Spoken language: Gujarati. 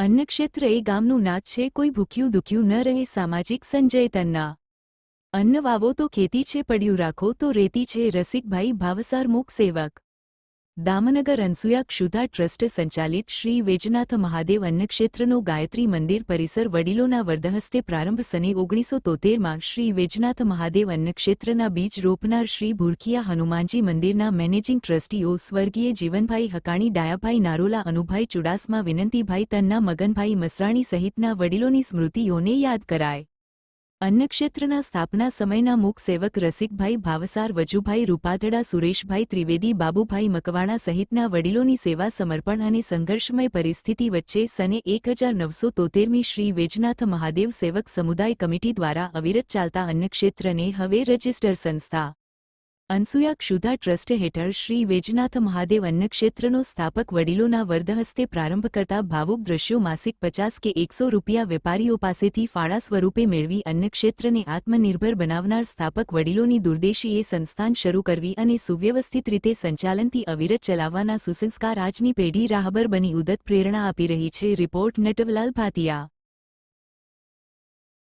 અન્નક્ષેત્ર એ ગામનું નાચ છે, કોઈ ભૂખ્યું દુખ્યું ન રહે, સામાજિક સંજય તન્ના. અન્ન વાવો તો ખેતી છે, પડ્યું રાખો તો રેતી છે, રસિકભાઈ ભાવસાર મૂક સેવક. દામનગર અનસુયા ક્ષુધા ટ્રસ્ટ સંચાલિત શ્રી વેજનાથ મહાદેવ અન્નક્ષેત્રનો ગાયત્રી મંદિર પરિસર વડીલોના વરદહસ્તે પ્રારંભ સને ઓગણીસો તોતેરમાં શ્રી વેજનાથ મહાદેવ અન્નક્ષેત્રના બીજ રોપનાર શ્રી ભૂરખિયા હનુમાનજી મંદિરના મેનેજિંગ ટ્રસ્ટીઓ સ્વર્ગીય જીવનભાઈ હકાણી ડાયાભાઈ નારોલા અનુભાઈ ચુડાસમા વિનંતીભાઈ તન્ના મગનભાઈ મસરાણી સહિતના વડીલોની સ્મૃતિઓને યાદ કરાય અન્નક્ષેત્રના સ્થાપના સમયના મુખ સેવક રસિકભાઈ ભાવસાર, વજુભાઈ રૂપાધડા, સુરેશભાઈ ત્રિવેદી, બાબુભાઈ મકવાણા સહિતના વડીલોની સેવા સમર્પણ અને સંઘર્ષમય પરિસ્થિતિ વચ્ચે સને એક હજાર નવસો તોતેરમી શ્રી વેજનાથ મહાદેવ સેવક સમુદાય કમિટી દ્વારા અવિરત ચાલતા અન્નક્ષેત્રને હવે રજિસ્ટર સંસ્થા અનસુયા ક્ષુધા ટ્રસ્ટ હેઠળ શ્રી વેજનાથ મહાદેવ અન્નક્ષેત્રનો સ્થાપક વડીલોના વરદહસ્તે પ્રારંભ કરતા ભાવુક દ્રશ્યો માસિક પચાસ કે એકસો રૂપિયા વેપારીઓ પાસેથી ફાળા સ્વરૂપે મેળવી અન્નક્ષેત્રને આત્મનિર્ભર બનાવનાર સ્થાપક વડીલોની દુર્દેશીએ સંસ્થાન શરૂ કરવી અને સુવ્યવસ્થિત રીતે સંચાલનથી અવિરત ચલાવવાના સુસંસ્કાર આજની પેઢી રાહબર બની ઉદત પ્રેરણા આપી રહી છે. રિપોર્ટ નટવલાલ ભાતિયા